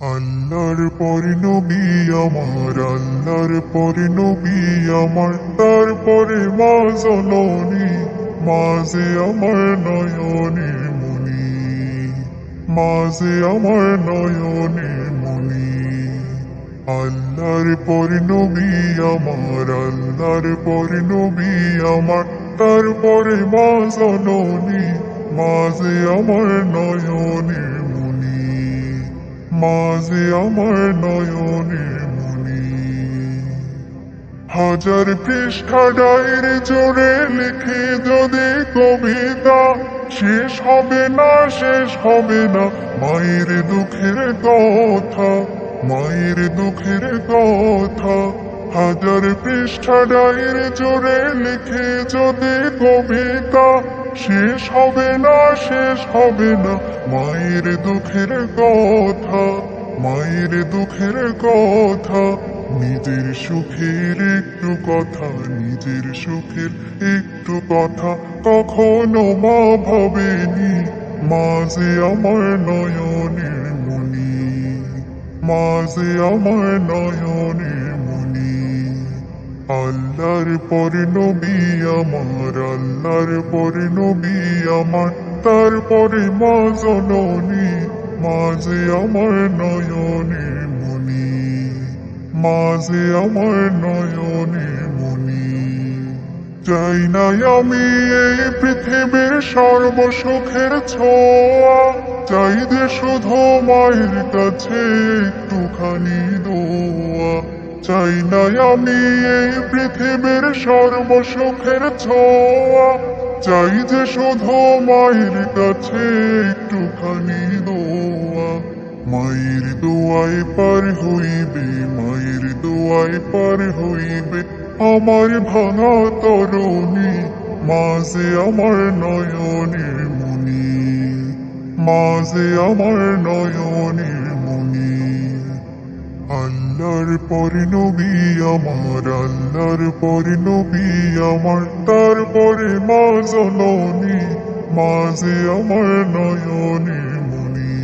আল্লাহর পরে নবী আমার আল্লাহর পরে আমার তারপরে মা জননী মাঝে আমার নয়নে মনি মাঝে আমার নয়নে মনি আল্লাহর পরে নবী আমার আল্লাহর পরে নবী আমার তারপরে মা জননী মাঝে আমার নয়নে মনি মাঝে আমার নয়নে মনি। হাজার পৃষ্ঠা ডায়ের জোরে লিখে যদি কবিতা, শেষ হবে না, শেষ হবে না, মায়ের দুঃখের কথা, মায়ের দুঃখের কথা। হাজার পৃষ্ঠা ডায়ের জোরে লিখে যদি কবিতা শেষ হবে না, শেষ হবে না। মায়ের দুঃখের কথা, মায়ের দুঃখের কথা। নিজের সুখের একটু কথা, নিজের সুখের একটু কথা। কখনো মা ভাবেনি মাঝে আমার নয়নের মনি মাঝে আমার নয়নের আল্লাহর পরে আমার আল্লাহর পরে আমার তারপরে মা জননী মাঝে আমার নয়নে মনি মাঝে আমার নয়নে মনি চাই না আমি এই পৃথিবীর সর্বসুখের ছোঁয়া চাই যে শুধু কাছে একটুখানি দোয়া চাই না আমি এই পৃথিবীর সর্বসুখের ছোঁয়া। চাই যে শুধু মায়ের কাছে একটুখানি দোয়া। মায়ের দোয়ায় পার হইবে, মায়ের দোয়ায় পার হইবে। আমার ভাঙা তরণী মাঝে আমার নয়নের মনি। মাঝে আমার নয়নের আল্লাহর পরে নবী আমার আল্লাহর পরে নবী আমার। তারপরে মা জননী মাঝে আমার নয়নে মনি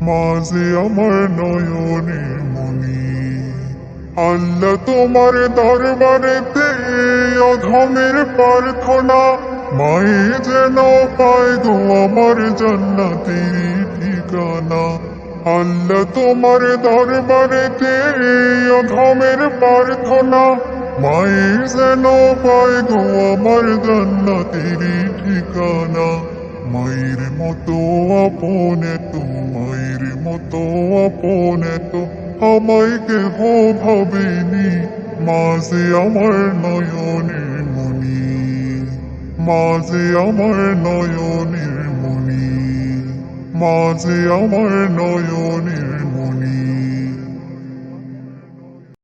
মাঝে আমার নয়নে মনি আল্লাহ তোমার দরবারেতে অধমের প্রার্থনা, মায়ে যেন পায় গো আমার জান্নাতের ঠিকানা। আল্লাহ তোমার দরবারেতে অধমের প্রার্থনা। মায়ে যেন পায় গো আমার জান্নাতের ঠিকানা। মায়ের মতো আপন এত মায়ের মতো আপন এত আমায় কেহ ভাবেনি। মাঝে আমার নয়নের মনি মাঝে আমার নয়নের মাঝে আমার নয়নের মনি